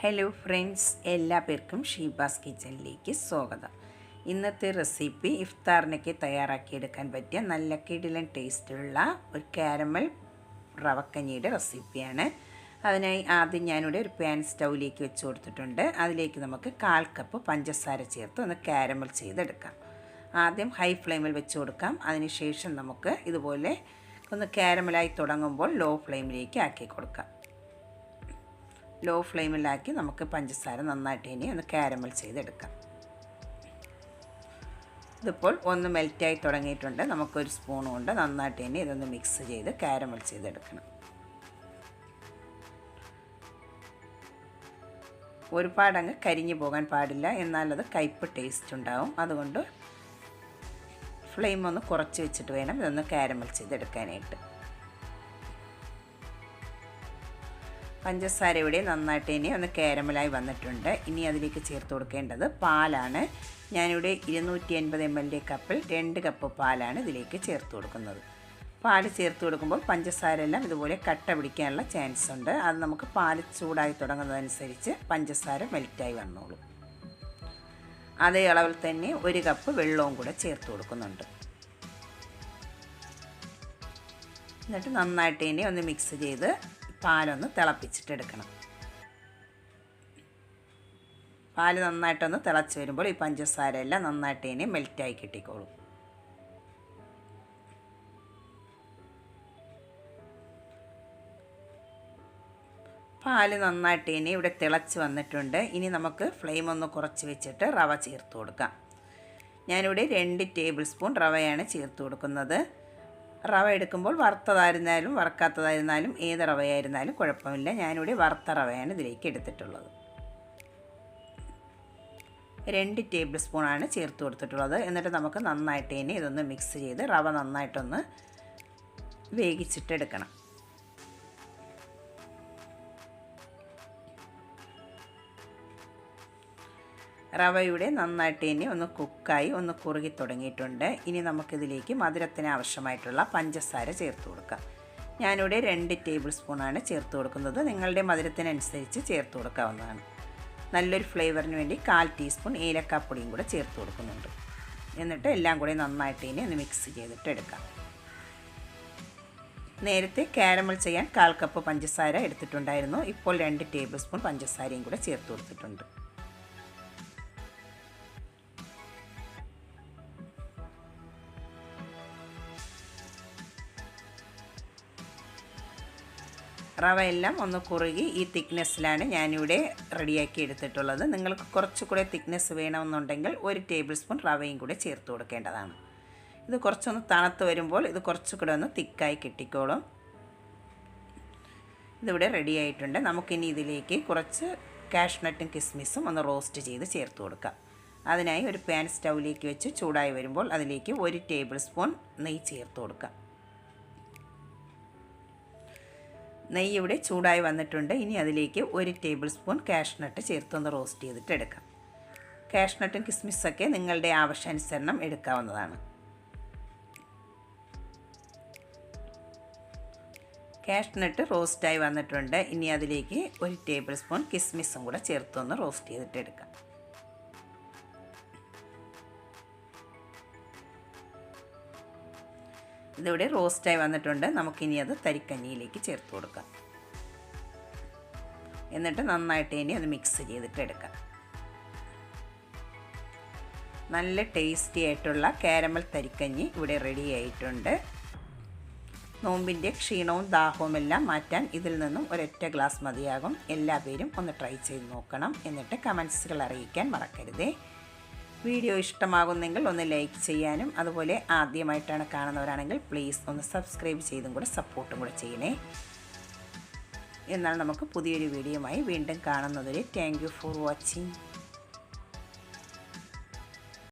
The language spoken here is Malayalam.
ഹലോ ഫ്രണ്ട്സ് എല്ലാ പേർക്കും ഷീബാസ് കിച്ചണിലേക്ക് സ്വാഗതം. ഇന്നത്തെ റെസിപ്പി ഇഫ്താറിനൊക്കെ തയ്യാറാക്കിയെടുക്കാൻ പറ്റിയ നല്ല കിടിലൻ ടേസ്റ്റുള്ള ഒരു കാരമൽ റവക്കഞ്ഞിയുടെ റെസിപ്പിയാണ്. അതിനായി ആദ്യം ഞാനിവിടെ ഒരു പാൻ സ്റ്റൗവിലേക്ക് വെച്ച് കൊടുത്തിട്ടുണ്ട്. അതിലേക്ക് നമുക്ക് കാൽ കപ്പ് പഞ്ചസാര ചേർത്ത് ഒന്ന് കാരമൽ ചെയ്തെടുക്കാം. ആദ്യം ഹൈ ഫ്ലെയിമിൽ വെച്ച് കൊടുക്കാം. അതിനുശേഷം നമുക്ക് ഇതുപോലെ ഒന്ന് കാരമലായി തുടങ്ങുമ്പോൾ ലോ ഫ്ലെയിമിലേക്ക് ആക്കി കൊടുക്കാം. ലോ ഫ്ലെയിമിലാക്കി നമുക്ക് പഞ്ചസാര നന്നായിട്ട് ഇനി ഒന്ന് കാരമൽ ചെയ്തെടുക്കാം. ഇതിപ്പോൾ ഒന്ന് മെൽറ്റായി തുടങ്ങിയിട്ടുണ്ട്. നമുക്കൊരു സ്പൂൺ കൊണ്ട് നന്നായിട്ട് ഇനി ഇതൊന്ന് മിക്സ് ചെയ്ത് കാരമൽ ചെയ്തെടുക്കണം. ഒരുപാടങ്ങ് കരിഞ്ഞു പോകാൻ പാടില്ല. എന്നാലത് കയ്പ് ടേസ്റ്റ് ഉണ്ടാവും. അതുകൊണ്ട് ഫ്ലെയിം ഒന്ന് കുറച്ച് വെച്ചിട്ട് വേണം ഇതൊന്ന് കാരമൽ ചെയ്തെടുക്കാനായിട്ട്. പഞ്ചസാര ഇവിടെ നന്നായിട്ട് ഇനി ഒന്ന് കാരമലായി വന്നിട്ടുണ്ട്. ഇനി അതിലേക്ക് ചേർത്ത് കൊടുക്കേണ്ടത് പാലാണ്. ഞാനിവിടെ ഇരുന്നൂറ്റി എൺപത് എം എൽ കപ്പിൽ രണ്ട് കപ്പ് പാലാണ് ഇതിലേക്ക് ചേർത്ത് കൊടുക്കുന്നത്. പാൽ ചേർത്ത് കൊടുക്കുമ്പോൾ പഞ്ചസാര എല്ലാം ഇതുപോലെ കട്ട പിടിക്കാനുള്ള ചാൻസ് ഉണ്ട്. അത് നമുക്ക് പാൽ ചൂടായി തുടങ്ങുന്നതനുസരിച്ച് പഞ്ചസാര മെൽറ്റായി വന്നോളും. അതേ അളവിൽ തന്നെ ഒരു കപ്പ് വെള്ളവും കൂടെ ചേർത്ത് കൊടുക്കുന്നുണ്ട്. എന്നിട്ട് നന്നായിട്ട് ഇനി ഒന്ന് മിക്സ് ചെയ്ത് പാലൊന്ന് തിളപ്പിച്ചിട്ടെടുക്കണം. പാൽ നന്നായിട്ടൊന്ന് തിളച്ച് വരുമ്പോൾ ഈ പഞ്ചസാര എല്ലാം നന്നായിട്ട് ഇനി മെൽറ്റായി കിട്ടിക്കോളും. പാൽ നന്നായിട്ട് ഇനി ഇവിടെ തിളച്ച് വന്നിട്ടുണ്ട്. ഇനി നമുക്ക് ഫ്ലെയിം ഒന്ന് കുറച്ച് വെച്ചിട്ട് റവ ചേർത്ത് കൊടുക്കാം. ഞാനിവിടെ രണ്ട് ടേബിൾ സ്പൂൺ റവയാണ് ചേർത്ത് കൊടുക്കുന്നത്. റവ എടുക്കുമ്പോൾ വറുത്തതായിരുന്നാലും വറക്കാത്തതായിരുന്നാലും ഏത് റവയായിരുന്നാലും കുഴപ്പമില്ല. ഞാനിവിടെ വറുത്ത റവയാണ് ഇതിലേക്ക് എടുത്തിട്ടുള്ളത്. രണ്ട് ടേബിൾ സ്പൂണാണ് ചേർത്ത് കൊടുത്തിട്ടുള്ളത്. എന്നിട്ട് നമുക്ക് നന്നായിട്ട് തന്നെ ഇതൊന്ന് മിക്സ് ചെയ്ത് റവ നന്നായിട്ടൊന്ന് വേവിച്ചിട്ടെടുക്കണം. റവയുടെ നന്നായിട്ട് ഇനി ഒന്ന് കുക്കായി ഒന്ന് കുറുകി തുടങ്ങിയിട്ടുണ്ട്. ഇനി നമുക്കിതിലേക്ക് മധുരത്തിന് ആവശ്യമായിട്ടുള്ള പഞ്ചസാര ചേർത്ത് കൊടുക്കാം. ഞാനിവിടെ രണ്ട് ടേബിൾ സ്പൂണാണ് ചേർത്ത് കൊടുക്കുന്നത്. നിങ്ങളുടെ മധുരത്തിനനുസരിച്ച് ചേർത്ത് കൊടുക്കാവുന്നതാണ്. നല്ലൊരു ഫ്ലേവറിന് വേണ്ടി കാൽ ടീസ്പൂൺ ഏലക്കാപ്പൊടിയും കൂടെ ചേർത്ത് കൊടുക്കുന്നുണ്ട്. എന്നിട്ട് എല്ലാം കൂടി നന്നായിട്ട് ഇനി ഒന്ന് മിക്സ് ചെയ്തിട്ട് എടുക്കാം. നേരത്തെ കാരമൽ ചെയ്യാൻ കാൽ കപ്പ് പഞ്ചസാര എടുത്തിട്ടുണ്ടായിരുന്നു. ഇപ്പോൾ രണ്ട് ടേബിൾ സ്പൂൺ പഞ്ചസാരയും കൂടെ ചേർത്ത് കൊടുത്തിട്ടുണ്ട്. റവ എല്ലാം ഒന്ന് കുറുകി ഈ തിക്നെസ്സിലാണ് ഞാനിവിടെ റെഡിയാക്കി എടുത്തിട്ടുള്ളത്. നിങ്ങൾക്ക് കുറച്ചുകൂടെ തിക്നെസ് വേണമെന്നുണ്ടെങ്കിൽ ഒരു ടേബിൾ സ്പൂൺ റവയും കൂടെ ചേർത്ത് കൊടുക്കേണ്ടതാണ്. ഇത് കുറച്ചൊന്ന് തണുത്ത് വരുമ്പോൾ ഇത് കുറച്ചുകൂടെ ഒന്ന് തിക്കായി കിട്ടിക്കോളും. ഇതിവിടെ റെഡിയായിട്ടുണ്ട് നമുക്കിനി ഇതിലേക്ക് കുറച്ച് കാഷ്നട്ടും കിസ്മിസും ഒന്ന് റോസ്റ്റ് ചെയ്ത് ചേർത്ത് കൊടുക്കാം. അതിനായി ഒരു പാൻ സ്റ്റൗവിലേക്ക് വെച്ച് ചൂടായി വരുമ്പോൾ അതിലേക്ക് ഒരു ടേബിൾ സ്പൂൺ നെയ്യ് ചേർത്ത് കൊടുക്കാം. നെയ്യ് ഇവിടെ ചൂടായി വന്നിട്ടുണ്ട്. ഇനി അതിലേക്ക് ഒരു ടേബിൾ സ്പൂൺ കാഷ്നട്ട് ചേർത്തൊന്ന് റോസ്റ്റ് ചെയ്തിട്ട് എടുക്കാം. കാഷ്നട്ടും കിസ്മിസൊക്കെ നിങ്ങളുടെ ആവശ്യാനുസരണം എടുക്കാവുന്നതാണ്. കാഷ്നട്ട് റോസ്റ്റായി വന്നിട്ടുണ്ട്. ഇനി അതിലേക്ക് ഒരു ടേബിൾ സ്പൂൺ കിസ്മിസും കൂടെ ചേർത്തൊന്ന് റോസ്റ്റ് ചെയ്തിട്ട് എടുക്കാം. ഇതിവിടെ റോസ്റ്റായി വന്നിട്ടുണ്ട്. നമുക്കിനി അത് തരിക്കഞ്ഞിയിലേക്ക് ചേർത്ത് കൊടുക്കാം. എന്നിട്ട് നന്നായിട്ട് ഇനി അത് മിക്സ് ചെയ്തിട്ട് എടുക്കാം. നല്ല ടേസ്റ്റി ആയിട്ടുള്ള കാരമൽ തരിക്കഞ്ഞി ഇവിടെ റെഡി ആയിട്ടുണ്ട്. നോമ്പിന്റെ ക്ഷീണവും ദാഹവും എല്ലാം മാറ്റാൻ ഇതിൽ നിന്നും ഒരൊറ്റ ഗ്ലാസ് മതിയാകും. എല്ലാ പേരും ഒന്ന് ട്രൈ ചെയ്ത് നോക്കണം. എന്നിട്ട് കമൻസുകൾ അറിയിക്കാൻ മറക്കരുതേ. വീഡിയോ ഇഷ്ടമാകുന്നെങ്കിൽ ഒന്ന് ലൈക്ക് ചെയ്യാനും അതുപോലെ ആദ്യമായിട്ടാണ് കാണുന്നവരാണെങ്കിൽ പ്ലീസ് ഒന്ന് സബ്സ്ക്രൈബ് ചെയ്തും കൂടെ സപ്പോർട്ടും കൂടെ ചെയ്യണേ. എന്നാൽ നമുക്ക് പുതിയൊരു വീഡിയോയുമായി വീണ്ടും കാണുന്നതൊരു താങ്ക് ഫോർ വാച്ചിങ്